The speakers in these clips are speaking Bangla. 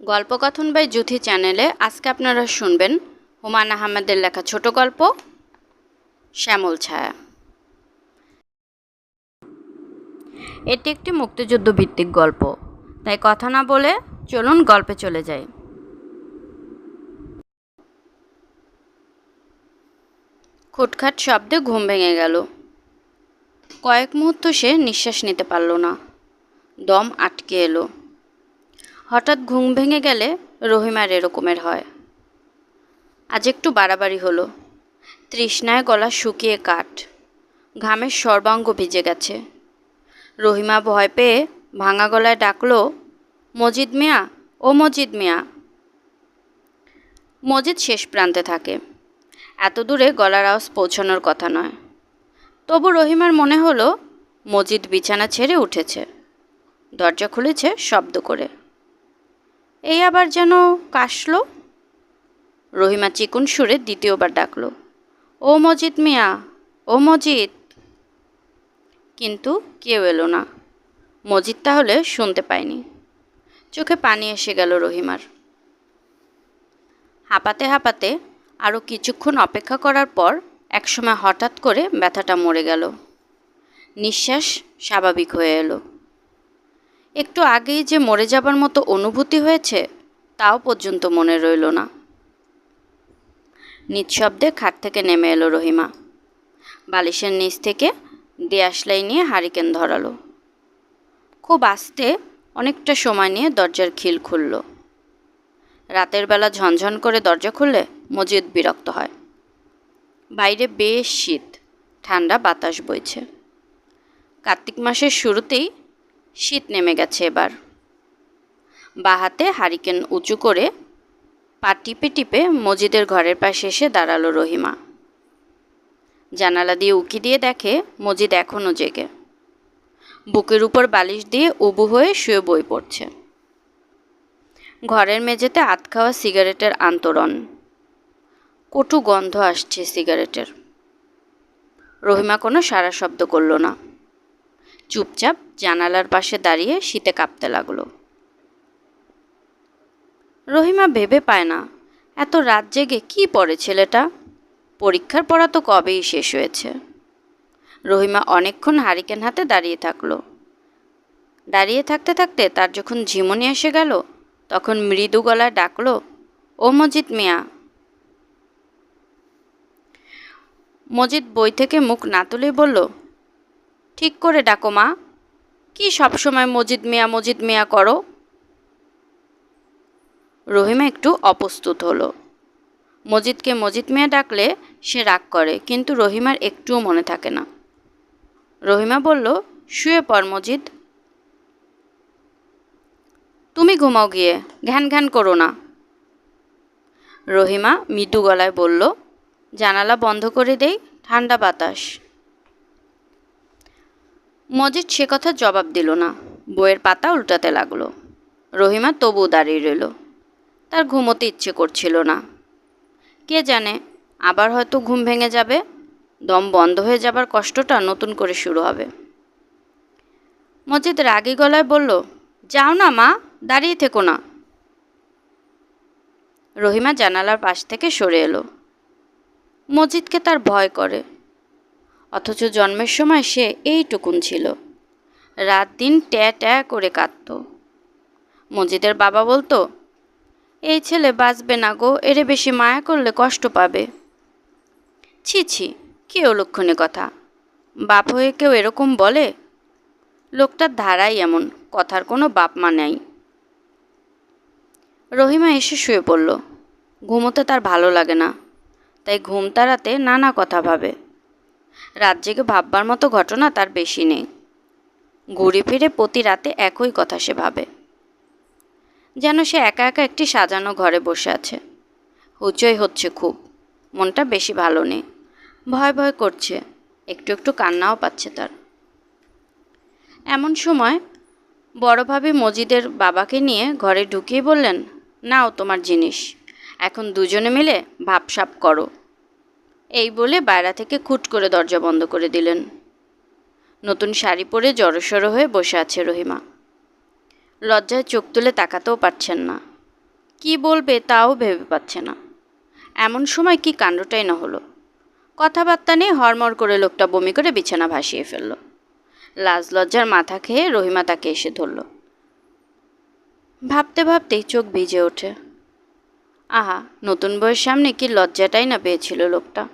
গল্পকথন বাই জুথি চ্যানেলে আজকে আপনারা শুনবেন হুমায়ুন আহমেদের লেখা ছোট গল্প, শ্যামল ছায়া। এটি একটি মুক্তিযুদ্ধ ভিত্তিক গল্প, তাই কথা না বলে চলুন গল্পে চলে যাই। খুটখাট শব্দে ঘুম ভেঙে গেল। কয়েক মুহূর্ত সে নিঃশ্বাস নিতে পারল না। দম আটকে এলো। হঠাৎ ঘুম ভেঙে গেলে রহিমার এরকমের হয়। আজ একটু বাড়াবাড়ি হলো। তৃষ্ণায় গলা শুকিয়ে কাঠ। ঘামের সর্বাঙ্গ ভিজে গেছে। রহিমা ভয় পেয়ে ভাঙা গলায় ডাকলো, মজিদ মিয়া, ও মজিদ মিয়া। মজিদ শেষ প্রান্তে থাকে। এত দূরে গলার আওয়াজ পৌঁছানোর কথা নয়। তবু রহিমার মনে হলো, মজিদ বিছানা ছেড়ে উঠেছে। দরজা খুলেছে শব্দ করে। এই আবার যেন কাশলো? রহিমা চিকুন সুরে দ্বিতীয়বার ডাকল, ও মজিদ মিয়া, ও মজিদ। কিন্তু কেউ এলো না। মজিদ তাহলে শুনতে পায়নি। চোখে পানি এসে গেল রহিমার। হাঁপাতে হাঁপাতে আরও কিছুক্ষণ অপেক্ষা করার পর একসময় হঠাৎ করে ব্যথাটা মরে গেল। নিঃশ্বাস স্বাভাবিক হয়ে এলো। একটু আগেই যে মরে যাবার মতো অনুভূতি হয়েছে, তাও পর্যন্ত মনে রইল না। নিঃশব্দে খাট থেকে নেমে এলো রহিমা। বালিশের নিচ থেকে দেয়াশলাই নিয়ে হারিকেন ধরালো। খুব আস্তে অনেকটা সময় নিয়ে দরজার খিল খুলল। রাতের বেলা ঝনঝন করে দরজা খুললে মজিদ বিরক্ত হয়। বাইরে বেশ শীত, ঠান্ডা বাতাস বইছে। কার্তিক মাসের শুরুতেই শীত নেমে গেছে এবার। বাহাতে হারিকেন উঁচু করে পা টিপে টিপে মজিদের ঘরের পাশে এসে দাঁড়াল রহিমা। জানালা দিয়ে উকি দিয়ে দেখে মজিদ এখনও জেগে। বুকের উপর বালিশ দিয়ে উবু হয়ে শুয়ে বই পড়ছে। ঘরের মেঝেতে আত খাওয়া সিগারেটের আন্তরণ। কটু গন্ধ আসছে সিগারেটের। রহিমা কোনো সারা শব্দ করল না। চুপচাপ জানালার পাশে দাঁড়িয়ে শীতে কাঁপতে লাগল। রহিমা ভেবে পায় না, এত রাত জেগে কি পড়ে ছেলেটা? পরীক্ষার পড়া তো কবেই শেষ হয়েছে। রহিমা অনেকক্ষণ হারিকেন হাতে দাঁড়িয়ে থাকল। দাঁড়িয়ে থাকতে থাকতে তার যখন ঝিমনি এসে গেল, তখন মৃদু গলায় ডাকলো, ও মজিদ মিয়া। মজিদ বই থেকে মুখ না তুলেই বলল ঠিক করে ডাকো, মা। কি সবসময় মজিদ মিয়া মজিদ মিয়া করো? রহিমা একটু অপ্রস্তুত হলো। মজিদকে মজিদ মিয়া ডাকলে সে রাগ করে, কিন্তু রহিমার একটুও মনে থাকে না। রহিমা বলল, শুয়ে পর মজিদ। তুমি ঘুমাও গিয়ে, ঘ্যান ঘ্যান করো না। রহিমা মৃদু গলায় বলল, জানালা বন্ধ করে দেই, ঠান্ডা বাতাস। মজিদ সে কথা জবাব দিল না। বইয়ের পাতা উল্টাতে লাগল। রহিমা তবু দাঁড়িয়ে রইল। তার ঘুমোতে ইচ্ছে করছিল না। কে জানে, আবার হয়তো ঘুম ভেঙে যাবে। দম বন্ধ হয়ে যাবার কষ্টটা নতুন করে শুরু হবে। মজিদ রাগী গলায় বলল, যাও না মা, দাঁড়িয়ে থেকো না। রহিমা জানালার পাশ থেকে সরে এলো। মজিদকে তার ভয় করে। অথচ জন্মের সময় সে এইটুকুন ছিল। রাত দিন ট্যা ট্যা করে কাঁদত। মজিদের বাবা বলতো, এই ছেলে বাঁচবে না গো, এরে বেশি মায়া করলে কষ্ট পাবে। ছি ছি, কী অলক্ষণে কথা। বাপ হয়ে কেউ এরকম বলে? লোকটার ধারাই এমন, কথার কোনো বাপ মা নেই। রহিমা এসে শুয়ে পড়ল। ঘুমোতে তার ভালো লাগে না, তাই ঘুম তাড়াতে নানা কথা ভাবে। রাত জেগে ভাববার মতো ঘটনা তার বেশি নেই। ঘুরে ফিরে প্রতি রাতে একই কথা সে ভাবে। যেন সে একা একা একটি সাজানো ঘরে বসে আছে। হুচই হচ্ছে খুব। মনটা বেশি ভালো নেই। ভয় ভয় করছে। একটু একটু কান্নাও পাচ্ছে তার। এমন সময় বড়ভাবে মজিদের বাবাকে নিয়ে ঘরে ঢুকিয়ে বললেন, নাও তোমার জিনিস। এখন দুজনে মিলে ভাবসাপ করো। এই বলে বাইরে থেকে খুট করে দরজা বন্ধ করে দিলেন। নতুন শাড়ি পরে জড়সড় হয়ে বসে আছে রহিমা। লজ্জায় চোখ তুলে তাকাতেও পারছেন না। কি বলবে তাও ভেবে পাচ্ছে না। এমন সময় কি কাণ্ডটাই না হলো। কথাবার্তা নিয়ে হরমর করে লোকটা বমি করে বিছানা ভাসিয়ে ফেলল। লাজ লজ্জার মাথা খেয়ে রহিমা তাকে এসে ধরল। ভাবতে ভাবতেই চোখ ভিজে ওঠে। আহা, নতুন বইয়ের সামনে কি লজ্জাটাই না পেয়েছিল লোকটা।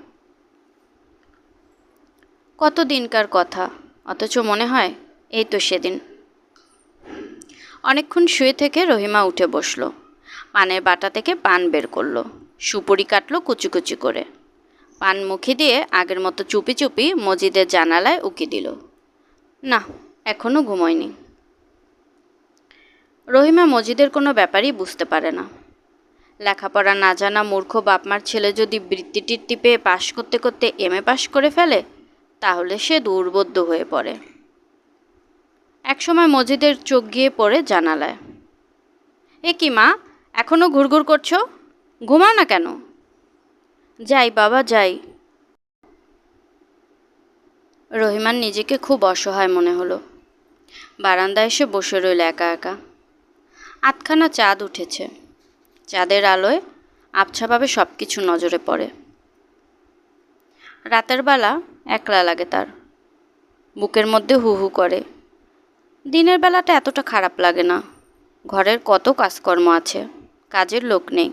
কত দিনকার কথা? অথচ মনে হয় এই তো সেদিন। অনেকক্ষণ শুয়ে থেকে রহিমা উঠে বসল। পানের বাটা থেকে পান বের করল। সুপুরি কাটলো কুচি কুচি করে। পান মুখে দিয়ে আগের মতো চুপি চুপি মজিদের জানালায় উকি দিল। না এখনও ঘুমোয়নি। রহিমা মজিদের কোনো ব্যাপারই বুঝতে পারে না। লেখাপড়া না জানা মূর্খ বাপমার ছেলে যদি বৃত্তি টিত্তি পেয়ে পাশ করতে করতে এম এ পাশ করে ফেলে তাহলে সে দুর্বোধ্য হয়ে পড়ে। একসময় মজিদের চোখ গিয়ে পড়ে জানালায়। এ কি মা এখনও ঘুরঘুর করছ? ঘুমাও না কেন? যাই বাবা, যাই। রহিমান নিজেকে খুব অসহায় মনে হলো। বারান্দায় এসে বসে রইল একা একা। আটখানা চাঁদ উঠেছে। চাঁদের আলোয় আবছাভাবে সব কিছু নজরে পড়ে। রাতের বেলা একলা লাগে তার। বুকের মধ্যে হু হু করে। দিনের বেলাটা এতটা খারাপ লাগে না। ঘরের কত কাজকর্ম আছে, কাজের লোক নেই,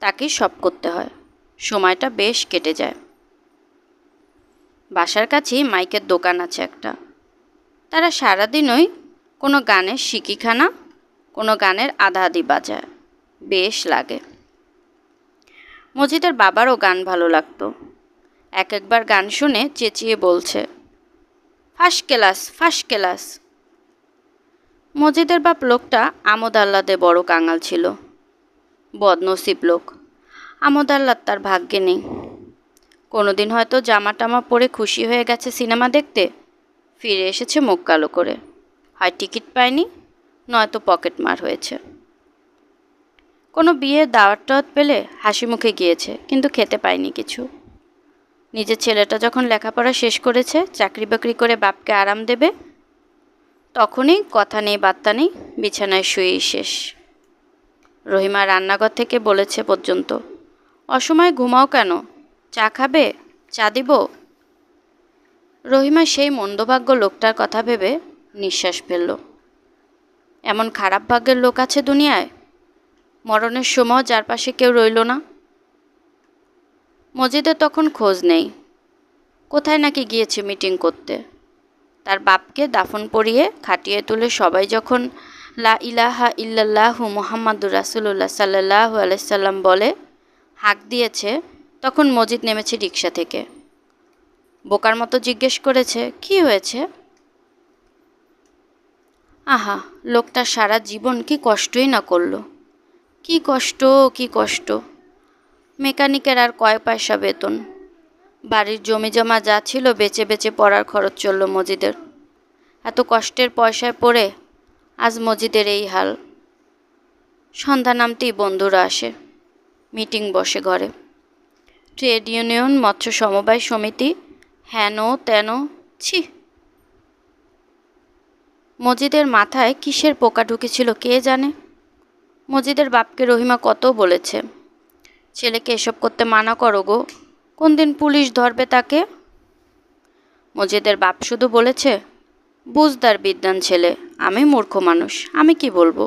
তাকেই সব করতে হয়। সময়টা বেশ কেটে যায়। বাসার কাছেই মাইকের দোকান আছে একটা। তারা সারাদিনই কোনো গানের শিকিখানা, কোনো গানের আধা আধি বাজায়। বেশ লাগে। মজিদের বাবারও গান ভালো লাগতো। এক একবার গান শুনে চেঁচিয়ে বলছে ফার্স্ট ক্লাস ফার্স্ট ক্লাস। মজিদের বাপ লোকটা আমোদ আহ্লাদে বড় কাঙাল ছিল। বদনসিব লোক। আমোদ আহ্লাদ তার ভাগ্যে নেই। কোনোদিন হয়তো জামা টামা পরে খুশি হয়ে গেছে সিনেমা দেখতে। ফিরে এসেছে মুখ কালো করে। হয় টিকিট পায়নি, নয়তো পকেট মার হয়েছে। কোনো বিয়ে দাওয়াত পেলে হাসি মুখে গিয়েছে, কিন্তু খেতে পায়নি কিছু। নিজের ছেলেটা যখন লেখাপড়া শেষ করেছে চাকরি বাকরি করে বাপকে আরাম দেবে, তখনই কথা নেই, বার্তা নেই, বিছানায় শুয়েই শেষ। রহিমা রান্নাঘর থেকে বলেছে পর্যন্ত, অসময়ে ঘুমাও কেন? চা খাবে? চা দিব? রহিমা সেই মন্দভাগ্য লোকটার কথা ভেবে নিঃশ্বাস ফেলল। এমন খারাপ ভাগ্যের লোক আছে দুনিয়ায়? মরণের সময় যার পাশে কেউ রইল না? মজিদের তখন খোঁজ নেই। কোথায় নাকি গিয়েছে মিটিং করতে? তার বাপকে দাফন পরিয়ে খাটিয়ে তুলে সবাই যখন লা ইলাহা ইল্লাল্লাহু মোহাম্মদুর রাসুল্লাহ সাল্লাহ আলাইসাল্লাম বলে, হাঁক দিয়েছে, তখন মজিদ নেমেছে রিক্সা থেকে। বোকার মতো জিজ্ঞেস করেছে, কি হয়েছে? আহা, লোকটা সারা জীবন কি কষ্টই না করল? কি কষ্ট কি কষ্ট? মেকানিকের আর কয় পয়সা বেতন? বাড়ির জমি জমা যা ছিল বেচে বেচে পড়ার খরচ চলল মজিদের। এত কষ্টের পয়সায় পড়ে আজ মজিদের এই হাল। সন্ধ্যা নামতেই বন্ধুরা আসে, মিটিং বসে ঘরে। ট্রেড ইউনিয়ন, মৎস্য সমবায় সমিতি হেন তেন ছি। মজিদের মাথায় কিসের পোকা ঢুকেছিল কে জানে? মজিদের বাপকে রহিমা কত বলেছে? ছেলেকে এসব করতে মানা করো গো। কোন দিন পুলিশ ধরবে তাকে? মজিদের বাপ শুধু বলেছে, বুঝদার বিদ্যান ছেলে, আমি মূর্খ মানুষ, আমি কি বলব?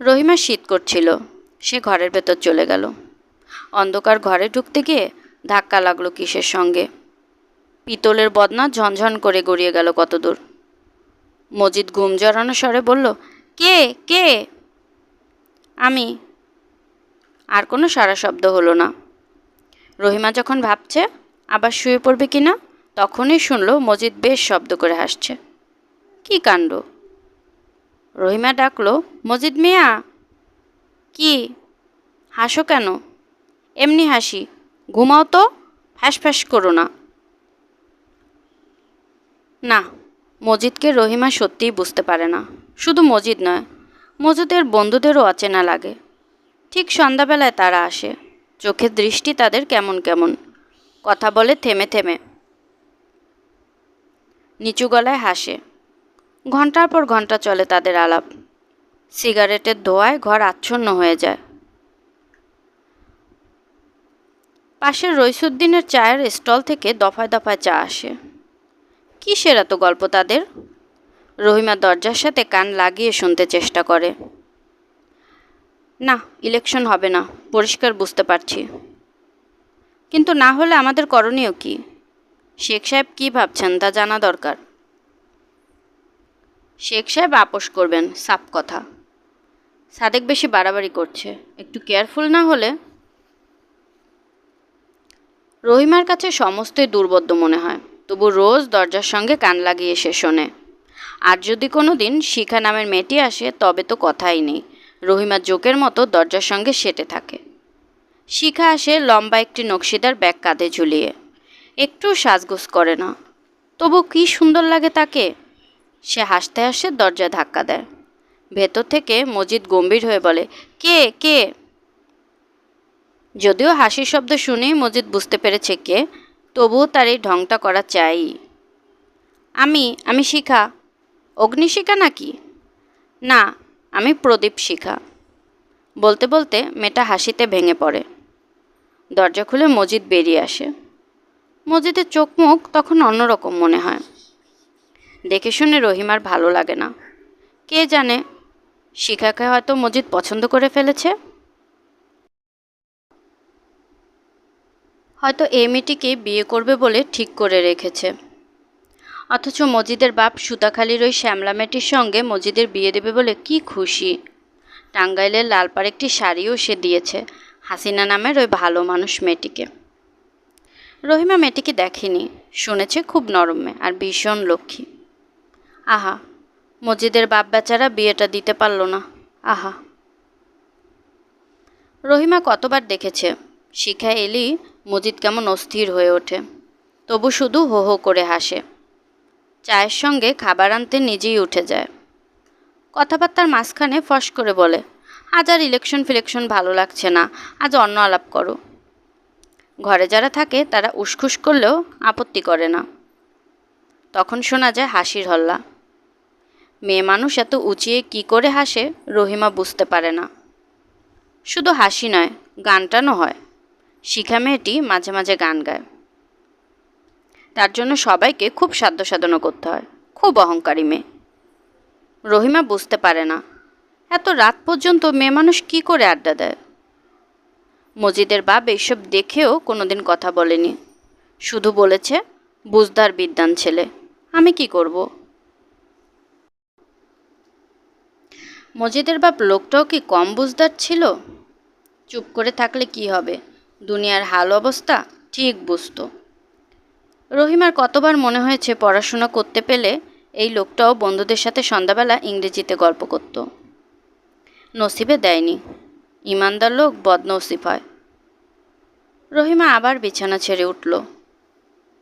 রহিমা শীত করছিল, সে ঘরের ভেতর চলে গেল। অন্ধকার ঘরে ঢুকতে গিয়ে ধাক্কা লাগল কিসের সঙ্গে। পিতলের বদনা ঝনঝন করে গড়িয়ে গেল কতদূর। মজিদ ঘুম জড়ানো স্বরে বলল, কে কে? আমি আর কোনো সারা শব্দ হলো না। রহিমা যখন ভাবছে, আবার শুয়ে পড়বে কি না, তখনই শুনল মজিদ বেশ শব্দ করে হাসছে। কি কাণ্ড? রহিমা ডাকলো, মজিদ মিয়া! কি? হাসো কেন? এমনি হাসি। ঘুমাও তো, ফ্যাস ফ্যাস করো না। না, মজিদকে রহিমা সত্যিই বুঝতে পারে না। শুধু মজিদ নয়, মজিদের বন্ধুদেরও অচেনা লাগে। ঠিক সন্ধ্যাবেলায় তারা আসে। চোখের দৃষ্টি তাদের কেমন কেমন। কথা বলে থেমে থেমে। নিচু গলায় হাসে। ঘণ্টার পর ঘণ্টা চলে তাদের আলাপ। সিগারেটের ধোঁয়ায় ঘর আচ্ছন্ন হয়ে যায়। পাশের রইসুদ্দিনের চায়ের স্টল থেকে দফায় দফায় চা আসে। কিসের এত গল্প তাদের? রহিমা দরজার সাথে কান লাগিয়ে শুনতে চেষ্টা করে। না ইলেকশন হবে না, পরিষ্কার বুঝতে পারছি। কিন্তু না হলে আমাদের করণীয় কি? শেখ সাহেব কী ভাবছেন তা জানা দরকার। শেখ সাহেব আপোষ করবেন সাপ কথা। সাদেক বেশি বাড়াবাড়ি করছে, একটু কেয়ারফুল না হলে? রহিমার কাছে সমস্তই দুর্বদ্ধ মনে হয়, তবু রোজ দরজার সঙ্গে কান লাগিয়ে সে শোনে। আর যদি কোনো দিন শিখা নামের মেয়েটি আসে, তবে তো কথাই নেই। রহিমা জোকের মতো দরজার সঙ্গে সেটে থাকে। শিখা আসে লম্বা একটি নকশিদার ব্যাগ কাঁধে ঝুলিয়ে। একটু সাজগোজ করে না। তবু কি সুন্দর লাগে তাকে? সে হাসতে হাসতে দরজা ধাক্কা দেয়। ভেতর থেকে মজিদ গম্ভীর হয়ে বলে, কে? কে? যদিও হাসির শব্দ শুনেই মজিদ বুঝতে পেরেছে কে, তবুও তার এই ঢংটা করা চাই। আমি? আমি শিখা। অগ্নিশিখা নাকি? না আমি প্রদীপ শিখা। বলতে বলতে মেয়েটা হাসিতে ভেঙে পড়ে। দরজা খুলে মজিদ বেরিয়ে আসে। মজিদের চোখ মুখ তখন অন্যরকম মনে হয়। দেখে শুনে রহিমার ভালো লাগে না। কে জানে, শিখাকে হয়তো মজিদ পছন্দ করে ফেলেছে? হয়তো এই মেয়েটিকে বিয়ে করবে বলে ঠিক করে রেখেছে। অথচ মজিদের বাপ সুতাখালির ওই শ্যামলা মেয়েটির সঙ্গে মজিদের বিয়ে দেবে বলে কি খুশি। টাঙ্গাইলের লালপাড় একটি শাড়িও সে দিয়েছে, হাসিনা নামের ওই ভালো মানুষ মেয়েটিকে। রহিমা মেয়েটিকে দেখেনি, শুনেছে খুব নরমে আর ভীষণ লক্ষ্মী। আহা, মজিদের বাপ বেচারা বিয়েটা দিতে পারল না, আহা। রহিমা কতবার দেখেছে, শিখা এলি মজিদ কেমন অস্থির হয়ে ওঠে, তবু শুধু হো হো করে হাসে। চায়ের সঙ্গে খাবার আনতে নিজেই উঠে যায়। কথাবার্তার মাঝখানে ফস করে বলে, আজ আর ইলেকশন ফিলেকশন ভালো লাগছে না, আজ অন্য আলাপ করো। ঘরে যারা থাকে তারা উসখুস করলেও আপত্তি করে না। তখন শোনা যায় হাসির হল্লা। মেয়ে মানুষ এত উঁচিয়ে কি করে হাসে রহিমা বুঝতে পারে না। শুধু হাসি নয় গান টানও হয়। শিখা মেয়েটি মাঝে মাঝে গান গায়। তার জন্য সবাইকে খুব সাধ্য সাধনা করতে হয়। খুব অহংকারী মেয়ে। রহিমা বুঝতে পারে না, এত রাত পর্যন্ত মেয়ে মানুষ কি করে আড্ডা দেয়? মজিদের বাপ এইসব দেখেও কোনোদিন কথা বলেনি। শুধু বলেছে, বুঝদার বিদ্যান ছেলে, আমি কি করব? মজিদের বাপ লোকটাও কি কম বুঝদার ছিল? চুপ করে থাকলে কি হবে? দুনিয়ার হাল অবস্থা ঠিক বুঝতো। রহিমার কতবার মনে হয়েছে পড়াশোনা করতে পেলে এই লোকটাও বন্ধুদের সাথে সন্ধ্যাবেলা ইংরেজিতে গল্প করত। নসিবে দেয়নি। ইমানদার লোক বদনসিব হয়। রহিমা আবার বিছানা ছেড়ে উঠল।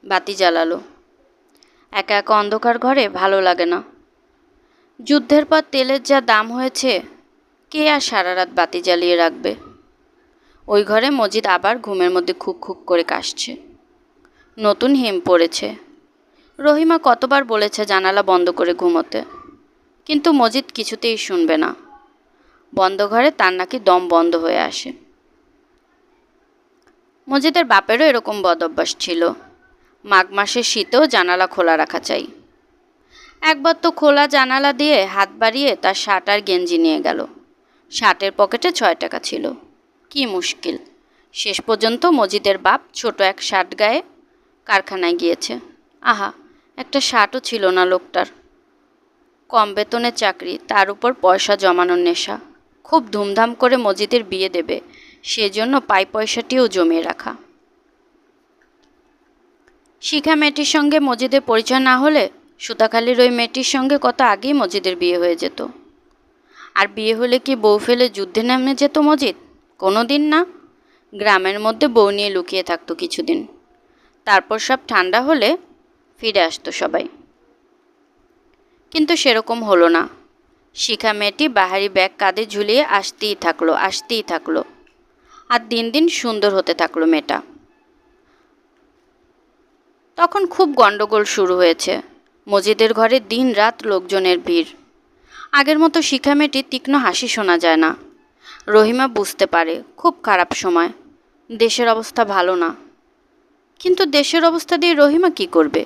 বাতি জ্বালালো। একা একা অন্ধকার ঘরে ভালো লাগে না। যুদ্ধের পর তেলের যা দাম হয়েছে, কে আর সারা রাত বাতি জ্বালিয়ে রাখবে? ওই ঘরে মজিদ আবার ঘুমের মধ্যে খুক খুক করে কাশছে। নতুন হিম পড়েছে। রহিমা কতবার বলেছে জানালা বন্ধ করে ঘুমোতে। কিন্তু মজিদ কিছুতেই শুনবে না। বন্ধ ঘরে তার নাকি দম বন্ধ হয়ে আসে। মজিদের বাপেরও এরকম বদ অভ্যাস ছিল। মাঘ মাসের শীতেও জানালা খোলা রাখা চাই। একবার তো খোলা জানালা দিয়ে হাত বাড়িয়ে তার শার্ট আর গেঞ্জি নিয়ে গেল। শার্টের পকেটে ছয় টাকা ছিল। কি মুশকিল। শেষ পর্যন্ত মজিদের বাপ ছোট এক শার্ট গায়ে কারখানায় গিয়েছে। আহা, একটা শার্টও ছিল না লোকটার। কম বেতনের চাকরি, তার উপর পয়সা জমানোর নেশা। খুব ধুমধাম করে মজিদের বিয়ে দেবে, সেজন্য পাই পয়সাটিও জমিয়ে রাখা। শিখা মেয়েটির সঙ্গে মজিদের পরিচয় না হলে সুতাখালির ওই মেয়েটির সঙ্গে কত আগেই মজিদের বিয়ে হয়ে যেত। আর বিয়ে হলে কি বউ ফেলে যুদ্ধে নেমে যেত মজিদ? কোনো দিন না। গ্রামের মধ্যে বউ নিয়ে লুকিয়ে থাকতো কিছুদিন। তারপর সব ঠান্ডা হলে ফিরে আসতো সবাই। কিন্তু সেরকম হলো না। শিখা মেয়েটি বাহারি ব্যাগ কাঁধে ঝুলিয়ে আসতেই থাকল আসতেই থাকল। আর দিন দিন সুন্দর হতে থাকল মেয়েটা। তখন খুব গণ্ডগোল শুরু হয়েছে। মজিদের ঘরে দিন রাত লোকজনের ভিড়। আগের মতো শিখা মেয়েটির তীক্ষ্ণ হাসি শোনা যায় না। রহিমা বুঝতে পারে, খুব খারাপ সময়। দেশের অবস্থা ভালো না। কিন্তু দেশের অবস্থা দিয়ে রহিমা কি করবে?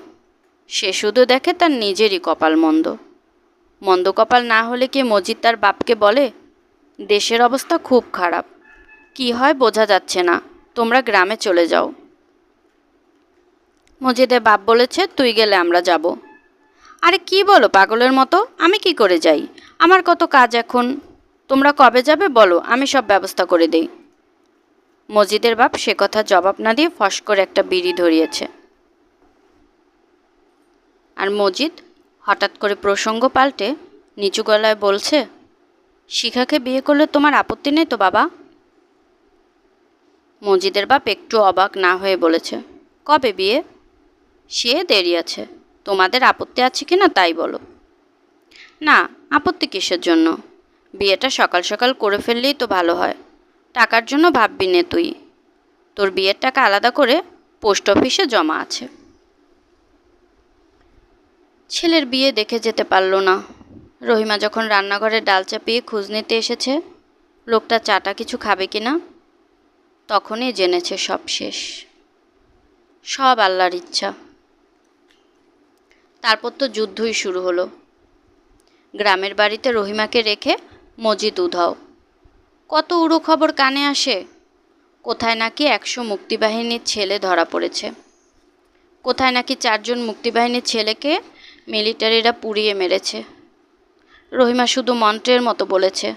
সে শুধু দেখে তার নিজেরই কপাল মন্দ। মন্দ কপাল না হলে কি মজিদ তার বাপকে বলে? দেশের অবস্থা খুব খারাপ। কি হয় বোঝা যাচ্ছে না। তোমরা গ্রামে চলে যাও। মজিদের বাপ বলেছে, তুই গেলে আমরা যাব। আরে কি বলো পাগলের মতো? আমি কি করে যাই? আমার কত কাজ এখন? তোমরা কবে যাবে বলো, আমি সব ব্যবস্থা করে দেই। মজিদের বাপ সে কথা জবাব না দিয়ে ফস করে একটা বিড়ি ধরিয়েছে। আর মজিদ হঠাৎ করে প্রসঙ্গ পাল্টে নিচু গলায় বলছে, শিখাকে বিয়ে করলে তোমার আপত্তি নেই তো বাবা? মজিদের বাপ একটু অবাক না হয়ে বলেছে, কবে বিয়ে? সে দেরি আছে। তোমাদের আপত্তি আছে কি না তাই বলো। না, আপত্তি কিসের জন্য? বিয়েটা সকাল সকাল করে ফেললেই তো ভালো হয়। টাকার জন্য ভাববি নে তুই। তোর বিয়ের টাকা আলাদা করে পোস্ট অফিসে জমা আছে। ছেলের বিয়ে দেখে যেতে পারল না। রহিমা যখন রান্নাঘরে ডাল চাপিয়ে খোঁজ নিতে এসেছে, লোকটা চাটা কিছু খাবে কি না তখনই জেনেছে সব শেষ। সব আল্লাহর ইচ্ছা। তারপর তো যুদ্ধই শুরু হলো। গ্রামের বাড়িতে রহিমাকে রেখে মজিদ উধাও। কত উড়ো খবর কানে আসে? কোথায় নাকি একশো মুক্তিবাহিনীর ছেলে ধরা পড়েছে? কোথায় নাকি চারজন মুক্তিবাহিনীর ছেলেকে মিলিটারিরা পুড়িয়ে মেরেছে? রহিমা শুধু মন্ত্রের মতো বলেছে,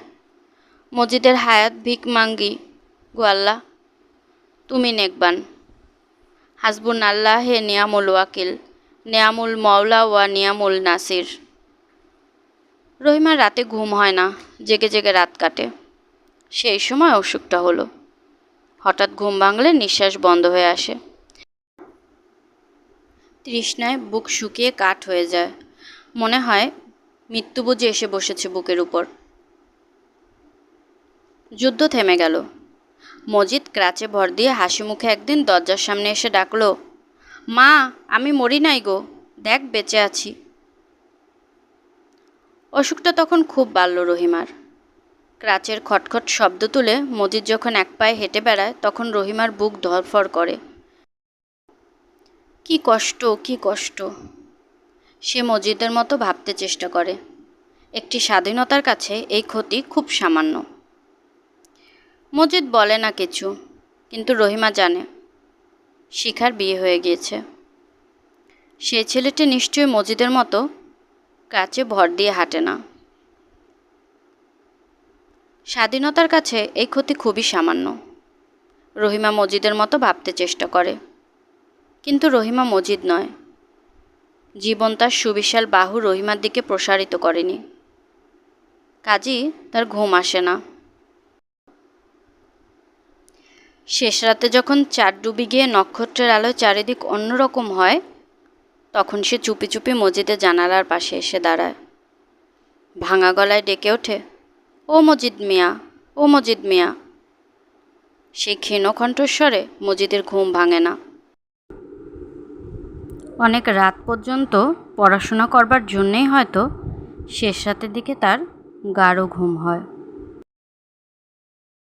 মজিদের হায়াত ভিক মাঙ্গি, গোয়াল্লা, তুমি নেকবান। হাসবুন আল্লাহ হে নিয়ামুল ওয়াকিল, নিয়ামুল মওলা ওয়া নিয়ামুল নাসির। রহিমার রাতে ঘুম হয় না, জেগে জেগে রাত কাটে। সেই সময় অসুখটা হলো। হঠাৎ ঘুম ভাঙলে নিঃশ্বাস বন্ধ হয়ে আসে। তৃষ্ণায় বুক শুকিয়ে কাঠ হয়ে যায়। মনে হয় মৃত্যু বুঝে এসে বসেছে বুকের উপর। যুদ্ধ থেমে গেল। মজিদ ক্রাচে ভর দিয়ে হাসি মুখে একদিন দরজার সামনে এসে ডাকলো, মা, আমি মরি নাই গো, দেখ বেঁচে আছি। অসুখটা তখন খুব বাড়ল রহিমার। ক্রাচের খটখট শব্দ তুলে মজিদ যখন এক পায়ে হেঁটে বেড়ায়, তখন রহিমার বুক ধরফর করে। কি কষ্ট কি কষ্ট, সে মজিদের মতো ভাবতে চেষ্টা করে। একটি স্বাধীনতার কাছে এই ক্ষতি খুব সামান্য। মজিদ বলে না কিছু, কিন্তু রহিমা জানে, শিখার বিয়ে হয়ে গিয়েছে। সে ছেলেটি নিশ্চয়ই মজিদের মতো কাছে ভর দিয়ে হাঁটে না। স্বাধীনতার কাছে এই ক্ষতি খুবই সামান্য। রহিমা মজিদের মতো ভাবতে চেষ্টা করে। কিন্তু রহিমা মজিদ নয়। জীবন তার সুবিশাল বাহু রহিমার দিকে প্রসারিত করেনি। কাজী, তার ঘুম আসে না। শেষ রাতে যখন চার ডুবি গিয়ে নক্ষত্রের আলোয় চারিদিক অন্যরকম হয়, তখন সে চুপি চুপি মজিদের জানালার পাশে এসে দাঁড়ায়। ভাঙা গলায় ডেকে ওঠে ও মজিদ মিয়া, ও মজিদ মিয়া। সেই ক্ষীণ কণ্ঠস্বরে মজিদের ঘুম ভাঙে না। অনেক রাত পর্যন্ত পড়াশোনা করবার জন্যেই হয়তো শেষ রাতের দিকে তার গাঢ় ঘুম হয়।